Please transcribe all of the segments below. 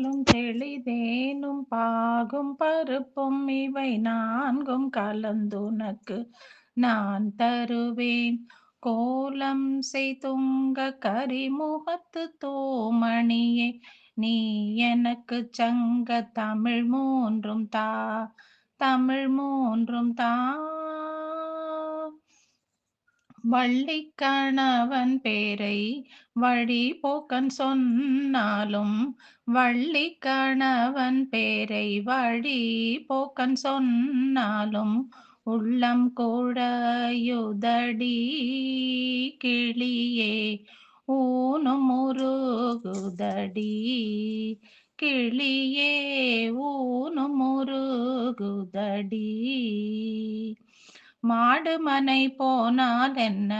பாலும் தெளிதேனும் பாகும் பருப்பும் இவை நான்கும் கலந்துனக்கு நான் தருவேன். கோலம் செய்துங்க கரிமுகத்து தோமணியே நீ எனக்கு சங்க தமிழ் மூன்றும் தா தமிழ் மூன்றும் தா வள்ளி கணவன் பேரை வழி போக்கன் சொன்னாலும் வள்ளி கணவன் பேரை வழி போக்கன் சொன்னாலும் உள்ளம் கூடயுதடி கிளியே ஊனும் முருகுதடி கிளியே ஊனும் முருகுதடி. மாடு மனை போனால் என்ன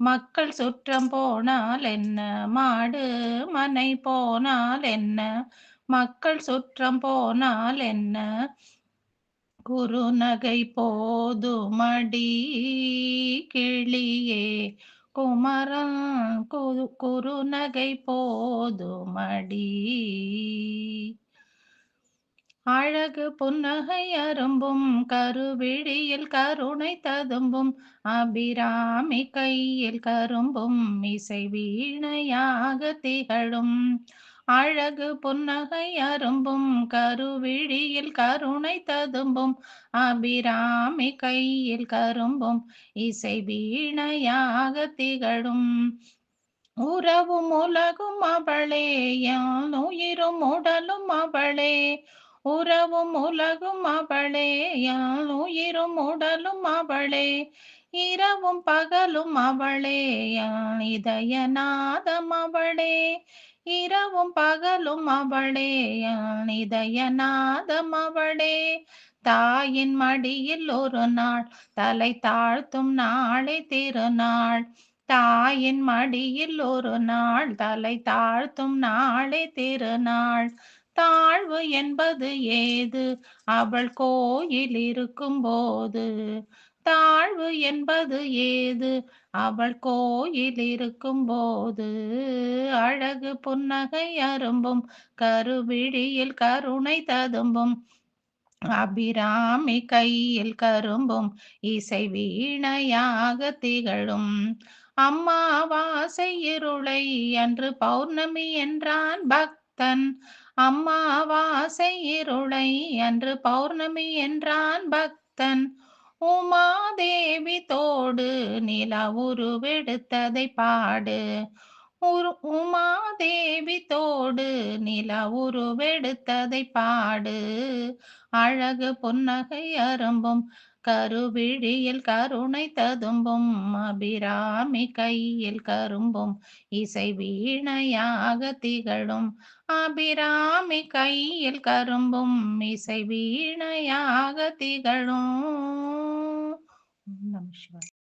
மக்கள் சுற்றம் போனால் என்ன மாடு மனை போனால் என்ன மக்கள் சுற்றம் போனால் என்ன குறுநகை போதுமடி கிளியே குமரன் குரு குறுநகை போதுமடி. அழகு புன்னகை அரும்பும் கருவிழியில் கருணை ததும்பும் அபிராமி கையில் கரும்பும் இசை வீணையாக திகழும். அழகு புன்னகை அரும்பும் கருவிழியில் கருணை ததும்பும் அபிராமி கையில் கரும்பும் இசை வீணையாக திகழும். உறவும் உலகும் அவளே யான் உயிரும் உடலும் அவளே உறவும் உலகும் அவளே யான் உயிரும் உடலும் அவளே இரவும் பகலும் அவளே யான் இதயநாதம் அவளே இரவும் பகலும் அவளே யான் இதயநாதம் அவளே. தாயின் மடியில் ஒரு நாள் தலை தாழ்த்தும் நாளை திருநாள். தாயின் மடியில் ஒரு நாள் தலை தாழ்த்தும் நாளை திருநாள். தாழ்வு என்பது ஏது? அவள் கோயில் இருக்கும் போது தாழ்வு என்பது ஏது? அவள் கோயில் இருக்கும் போது அழகு புன்னகை அரும்பும் கருவிழியில் கருணை ததும்பும். அபிராமி கையில் கரும்பும் இசை வீணையாக திகழும். அம்மாவாசை இருளை அன்று பௌர்ணமி என்றான் பக்தன் அம்மாவாசை இருளை அன்று பௌர்ணமி என்றான் பக்தன். உமாதேவி தோடு நில உருவெடுத்ததை பாடு. உமாதேவி தோடு நில உருவெடுத்ததை பாடு. அழகு புன்னகை அரும்பும் கருவிழியில் கருணை ததும்பும் அபிராமி கையில் கரும்பும் இசை வீணையாக திகழும் அபிராமி கையில் கரும்பும் இசை வீணையாக திகழும். நம சிவாய்.